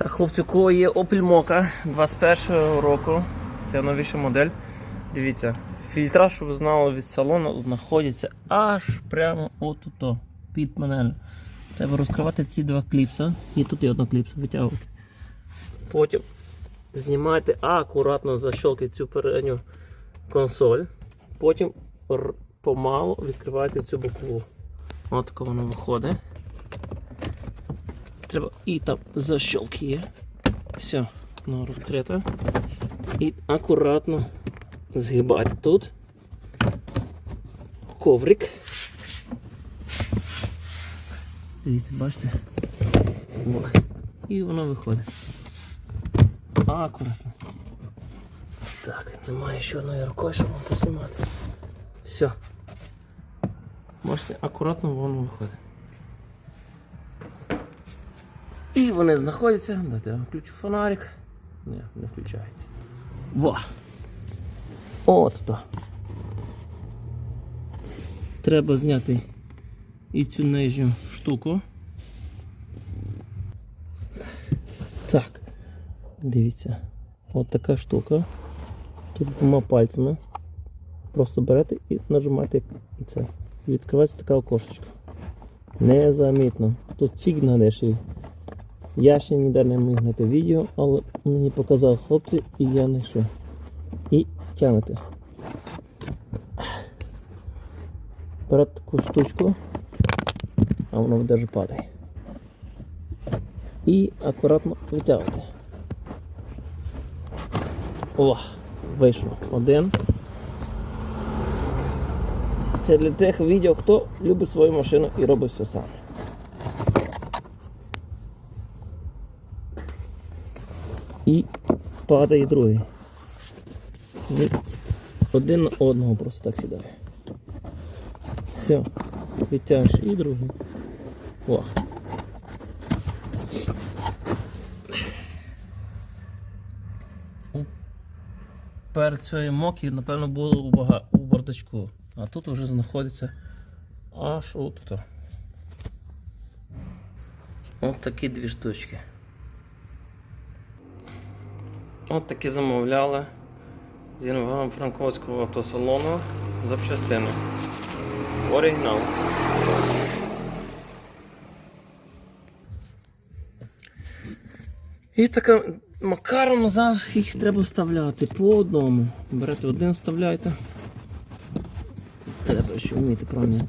Так, хлопці, у кого є Opel Mokka 21 року. Це новіша модель. Дивіться, фільтра, щоб ви знали від салону, знаходяться аж прямо отут, під панель. Треба розкривати ці два кліпса. І тут є одна кліпса витягувати. Потім знімайте акуратно защолкайте цю передню консоль. Потім помалу відкривайте цю бокову. Ось тако воно виходить. Треба і там защолки є. Все, воно розкрите. І акуратно згибати тут. Коврик. Дивіться, бачите? О. І воно виходить. Акуратно. Так, немає ще одної рукою, щоб вам поснімати. Все. Можете акуратно воно виходить. І вони знаходяться. Дайте я включу фонарик. Ні, не включається. Во! От то. Треба зняти і цю нижню штуку. Так. Дивіться. От така штука. Тут двома пальцями. Просто берете і нажимаєте і це. Відкривається така окошечко. Незамітно. Тут фіг знайдеш її. Я ще ніде не міг знайти відео, але мені показав хлопці і я знайшов. І тягнете. Берете таку штучку, а воно даже падає. І акуратно витягуєте. О, вийшов один. Це для тих відео, хто любить свою машину і робить все сам. І падає другий. Один на одного просто так сідає. Все, відтягуєш і другий. О. Перед цією мокі, напевно, було у, у бардачку. А тут вже знаходиться аж отут. Ось такі дві штучки. От такі замовляли з Івано-Франковського автосалону запчастини. Оригінал. І така макаром назад їх треба вставляти по одному. Берете один, вставляєте. Треба ще вміти правильно.